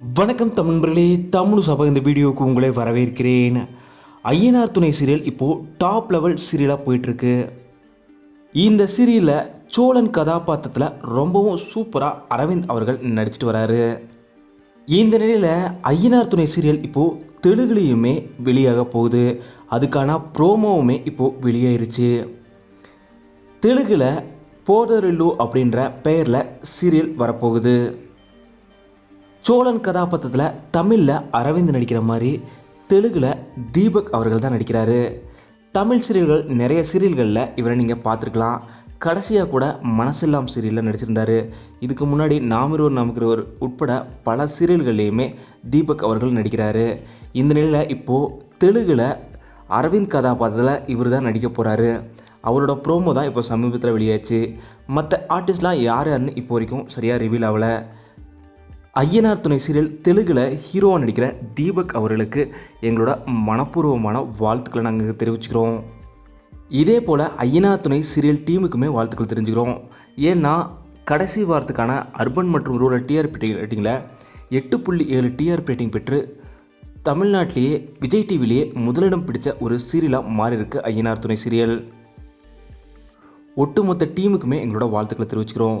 வணக்கம் தமிழ்களே தமிழ் சபை இந்த வீடியோவுக்கு உங்களை வரவேற்கிறேன். ஐயனார் துணை சீரியல் இப்போது டாப் லெவல் சீரியலாக போயிட்டுருக்கு. இந்த சீரியலில் சோழன் கதாபாத்திரத்தில் ரொம்பவும் சூப்பராக அரவிந்த் அவர்கள் நடிச்சிட்டு வராரு. இந்த நிலையில் ஐயனார் துணை சீரியல் இப்போது தெலுங்குலேயுமே வெளியாக போகுது. அதுக்கான ப்ரோமோவுமே இப்போது வெளியாயிருச்சு. தெலுங்கில் போதரில்லு அப்படின்ற பெயரில் சீரியல் வரப்போகுது. சோழன் கதாபாத்திரத்தில் தமிழில் அரவிந்த் நடிக்கிற மாதிரி தெலுங்கில் தீபக் அவர்கள் தான் நடிக்கிறாரு. தமிழ் சீரியல்கள் நிறைய சீரியல்களில் இவரை நீங்கள் பார்த்துருக்கலாம். கடைசியாக கூட மனசில்லாம் சீரியலில் நடிச்சிருந்தார். இதுக்கு முன்னாடி நாமிருவர் நமக்கிறவர் உட்பட பல சீரியல்கள்லேயுமே தீபக் அவர்கள் நடிக்கிறாரு. இந்த நிலையில் இப்போது தெலுங்கில் அரவிந்த் கதாபாத்திரத்தில் இவர் தான் நடிக்க போகிறாரு அவரோட ப்ரோமோ தான் இப்போ சமீபத்தில் வெளியாச்சு. மற்ற ஆர்டிஸ்ட்லாம் யார் யாருன்னு இப்போ வரைக்கும் சரியாக ரிவீல் ஆகலை. ஐயனார் துணை சீரியல் தெலுங்கில் ஹீரோவாக நடிக்கிற தீபக் அவர்களுக்கு எங்களோட மனப்பூர்வமான வாழ்த்துக்களை நாங்கள் தெரிவிச்சுக்கிறோம். இதே போல் ஐயனார் துணை சீரியல் டீமுக்குமே வாழ்த்துக்கள் தெரிஞ்சுக்கிறோம். ஏன்னா கடைசி வாரத்துக்கான அர்பன் மற்றும் ரூரல் டிஆர்பி ரேட்டிங்கில் எட்டு புள்ளி ஏழு டிஆர்பி ரேட்டிங் பெற்று தமிழ்நாட்டிலேயே விஜய் டிவிலேயே முதலிடம் பிடித்த ஒரு சீரியலாக மாறியிருக்கு ஐயனார் துணை சீரியல். ஒட்டுமொத்த டீமுக்குமே எங்களோட வாழ்த்துக்களை தெரிவிச்சுக்கிறோம்.